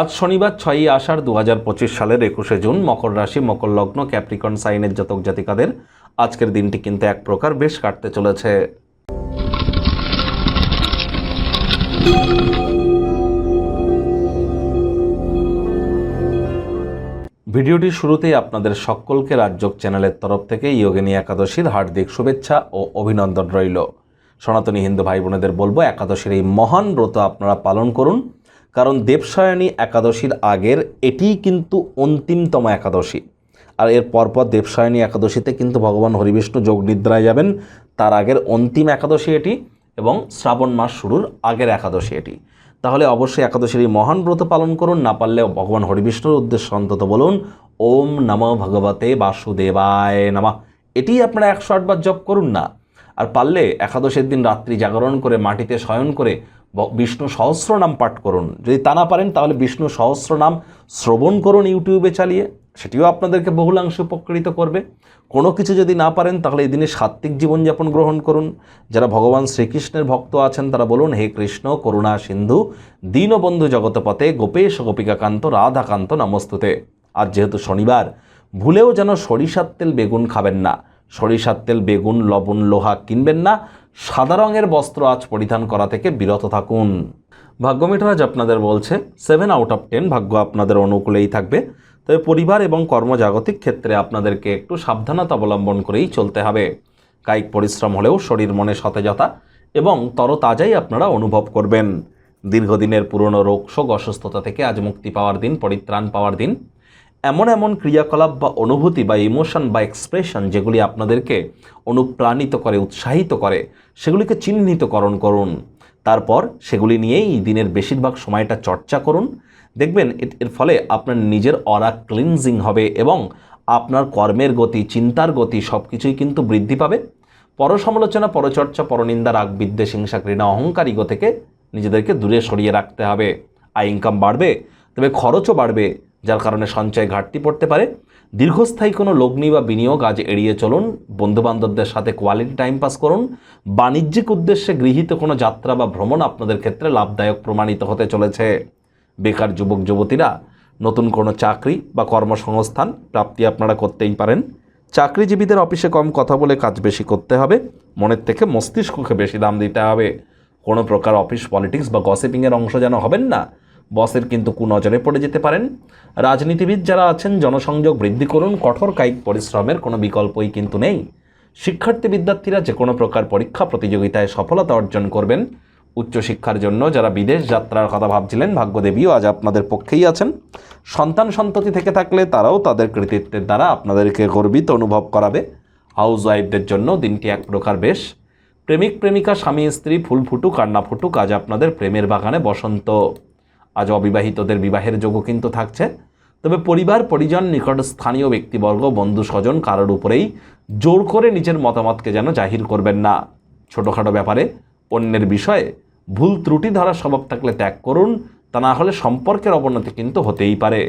আজ শনিবার ছয়ই আষাঢ় দু হাজার পঁচিশ সালের একুশে জুন মকর রাশি, মকর লগ্ন, ক্যাপ্রিকন, সাইনের জাতক জাতিকাদের আজকের দিনটি কিন্তু এক প্রকার বেশ কাটতে চলেছে। ভিডিওটি শুরুতেই আপনাদের সকলকে রাজ্যক চ্যানেলের তরফ থেকে ইয়োগিনী একাদশীর হার্দিক শুভেচ্ছা ও অভিনন্দন রইল। সনাতনী হিন্দু ভাই বোনেদের বলব, একাদশীর এই মহান ব্রত আপনারা পালন করুন। কারণ দেবসায়নী একাদশীর আগের এটিই কিন্তু অন্তিমতম একাদশী। আর এর পরপর দেবসায়নী একাদশীতে কিন্তু ভগবান হরিবিষ্ণু যোগ নিদ্রায় যাবেন। তার আগের অন্তিম একাদশী এটি এবং শ্রাবণ মাস শুরুর আগের একাদশী এটি। তাহলে অবশ্যই একাদশীর এই মহান ব্রত পালন করুন, না পারলে ভগবান হরিবিষ্ণুর উদ্দেশ্যে অন্তত বলুন, ওম নম ভগবতে বাসুদেবায় নামা। এটিই আপনারা একশো আটবার জপ করুন না। আর পারলে একাদশের দিন রাত্রি জাগরণ করে, মাটিতে শয়ন করে বিষ্ণু সহস্র নাম পাঠ করুন। যদি তা না পারেন, তাহলে বিষ্ণু সহস্র নাম শ্রবণ করুন ইউটিউবে চালিয়ে। সেটিও আপনাদেরকে বহুলাংশে উপকৃত করবে। কোনো কিছু যদি না পারেন, তাহলে এই দিনে সাত্ত্বিক জীবনযাপন গ্রহণ করুন। যারা ভগবান শ্রীকৃষ্ণের ভক্ত আছেন, তারা বলুন, হে কৃষ্ণ, করুণা সিন্ধু, দীনবন্ধু জগতপথে গোপেশ গোপিকাকান্ত, রাধাকান্ত নমস্তুতে। আর যেহেতু শনিবার, ভুলেও যেন সরিষার তেল বেগুন খাবেন না। সরিষার তেল, বেগুন, লবণ, লোহা কিনবেন না। সাদা রঙের বস্ত্র আজ পরিধান করা থেকে বিরত থাকুন। ভাগ্য মিটারাজ আপনাদের বলছে সেভেন আউট অফ টেন ভাগ্য আপনাদের অনুকূলেই থাকবে। তবে পরিবার এবং কর্মজাগতিক ক্ষেত্রে আপনাদেরকে একটু সাবধানতা অবলম্বন করেই চলতে হবে। কায়িক পরিশ্রম হলেও শরীর মনে সতেজতা এবং তরতাজাই আপনারা অনুভব করবেন। দীর্ঘদিনের পুরনো রোগ, শোক, অসুস্থতা থেকে আজ মুক্তি পাওয়ার দিন, পরিত্রাণ পাওয়ার দিন। এমন এমন ক্রিয়াকলাপ বা অনুভূতি বা ইমোশন বা এক্সপ্রেশন যেগুলি আপনাদেরকে অনুপ্রাণিত করে, উৎসাহিত করে, সেগুলিকে চিহ্নিতকরণ করুন। তারপর সেগুলি নিয়েই দিনের বেশিরভাগ সময়টা চর্চা করুন। দেখবেন এর- ফলে আপনার নিজের অরা ক্লিনজিং হবে এবং আপনার কর্মের গতি, চিন্তার গতি সব কিছুই কিন্তু বৃদ্ধি পাবে। পরসমালোচনা, পরচর্চা, পরনিন্দা রাগ বিদ্বেষ হিংসা, ঘৃণা, অহংকার থেকে নিজেদেরকে দূরে সরিয়ে রাখতে হবে। আয় ইনকাম বাড়বে, তবে খরচও বাড়বে। যার কারণে সঞ্চয় ঘাটতি পড়তে পারে। দীর্ঘস্থায়ী কোনো লগ্নি বা বিনিয়োগ আজ এড়িয়ে চলুন। বন্ধুবান্ধবদের সাথে কোয়ালিটি টাইম পাস করুন। বাণিজ্যিক উদ্দেশ্যে গৃহীত কোনো যাত্রা বা ভ্রমণ আপনাদের ক্ষেত্রে লাভদায়ক প্রমাণিত হতে চলেছে। বেকার যুবক, যুবতীরা নতুন কোনো চাকরি বা কর্মসংস্থান প্রাপ্তি আপনারা করতেই পারেন। চাকরিজীবীদের অফিসে কম কথা বলে কাজ বেশি করতে হবে। মনের থেকে মস্তিষ্ককে বেশি দাম দিতে হবে। কোনো প্রকার অফিস, পলিটিক্স বা গসিপিংয়ের অংশ যেন হবেন না। বসের কিন্তু কুনজরে পড়ে যেতে পারেন। রাজনীতিবিদ যারা আছেন, জনসংযোগ বৃদ্ধি করুন, কঠোর কায়িক পরিশ্রমের কোনো বিকল্পই কিন্তু নেই। শিক্ষার্থী বিদ্যার্থীরা যে কোনো প্রকার পরীক্ষা প্রতিযোগিতায় সফলতা অর্জন করবেন। উচ্চশিক্ষার জন্য যারা বিদেশ যাত্রার কথা ভাবছিলেন, ভাগ্যদেবীও আজ আপনাদের পক্ষেই আছেন। সন্তান সন্ততি থেকে থাকলে তারাও তাদের কৃতিত্বের দ্বারা আপনাদেরকে গর্বিত অনুভব করাবে। হাউস ওয়াইফদের জন্য দিনটি এক প্রকার বেশ। প্রেমিক প্রেমিকা, স্বামী, স্ত্রী, ফুল ফুটুক আর না ফুটুক, আজ আপনাদের প্রেমের বাগানে বসন্ত। আজ অবিবাহিতদের বিবাহের যোগও কিন্তু থাকছে। তবে পরিবার, পরিজন, নিকট স্থানীয় ব্যক্তিবর্গ, বন্ধু, স্বজন কারোর উপরেই জোর করে নিজের মতামতকে যেন জাহির করবেন না। ছোটোখাটো ব্যাপারে অন্যের বিষয়ে ভুল ত্রুটি ধরার স্বভাব থাকলে ত্যাগ করুন, তা না হলে সম্পর্কের অবনতি কিন্তু হতেই পারে।